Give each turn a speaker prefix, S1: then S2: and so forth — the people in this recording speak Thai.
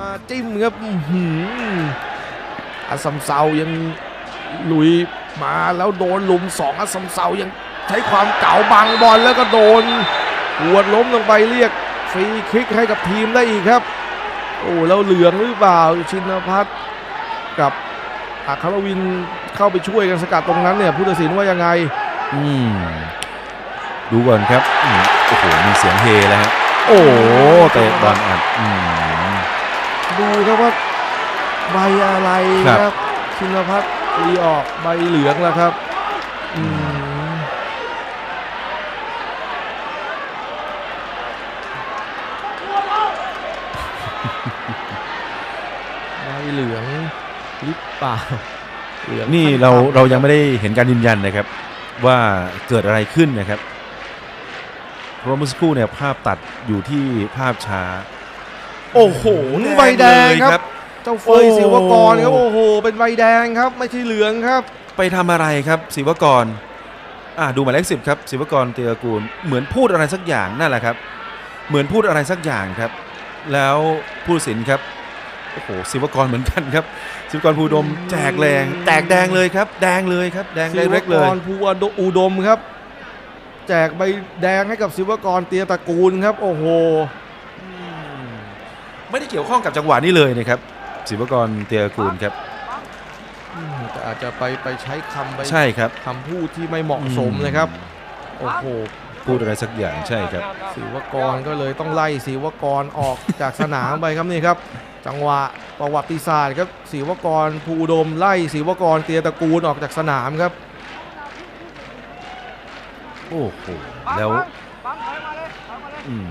S1: าจิ้มครับอัสัมเซายังลุยมาแล้วโดนลุมสองอาซัมเซายังใช้ความเก่าบังบอลแล้วก็โดนหัวล้มลงไปเรียกฟรีคลิกให้กับทีมได้อีกครับโอ้แล้วเหลืองหรือเปล่าชินพัฒน์กับอัครวินเข้าไปช่วยกันสกัดตรงนั้นเนี่ยผู้ตัดสินว่ายังไง
S2: อืมดูก่อนครับอโอ้โหมีเสียงเฮแล้วฮะ
S1: โอ้
S2: เตะบอลอัดอืม
S1: ดูครับว่าใบอะไร
S2: ครับ
S1: ครับชินพัฒน์ตีออกใบเหลืองแล้วครับอืมใบเหลืองหรือเปล่าเหลือง
S2: นี่
S1: ขั้
S2: เรา
S1: ต่ำ
S2: เรายังไม่ได้เห็นการยืนยันนะครับ ว่าเกิดอะไรขึ้นนะครับเพราะเมื่อสักครู่เนี่ยภาพตัดอยู่ที่ภาพช้า
S1: โอ้โหใบแดง
S2: เลย
S1: ครับ เจ้าเฟย
S2: โอ้
S1: ศิวกรครับโอ้โห เป็นใบแดงครับ ไม่ใช่เหลืองครับ
S2: ไปทำอะไรครับศิวกรอ่าดูหมายเลขสิบครับศิวกรเตียกูลเหมือนพูดอะไรสักอย่างนั่นแหละครับ เหมือนพูดอะไรสักอย่างครับ แล้วผู้ตัดสินครับโอ้โหศิวกรเหมือนกันครับศิวกรภูดมแจกแรงแตกแดงเลยครับ แดงเลยครับ แดง
S1: ศิ
S2: ได้
S1: ว
S2: เล็ก
S1: ก
S2: เลย
S1: รภูอุดมครับ แจกใบแดงให้กับศิวกรเตียตระกูลครับ โอ้โห
S2: อืม ไม่ได้เกี่ยวข้องกับจังหวะนี้เลยนะครับศิวกรเตียกูลครับ
S1: อืมแต่อาจจะไปไปใช้คำไป
S2: ใช่ครับ
S1: คำพูดที่ไม่เหมาะสมนะครับ โอ้โห
S2: พูดอะไรสักอย่างใช่ครับ
S1: ศิวกรก็เลยต้องไล่ศิวกรออกจากสนามไปครับนี่ครับ จังหวะประวัติศาสตร์ครับศิวกรภูอุดมไล่ศิวกรเตียตระกูลออกจากสนามครับ
S2: โอ้โหแล้วอืม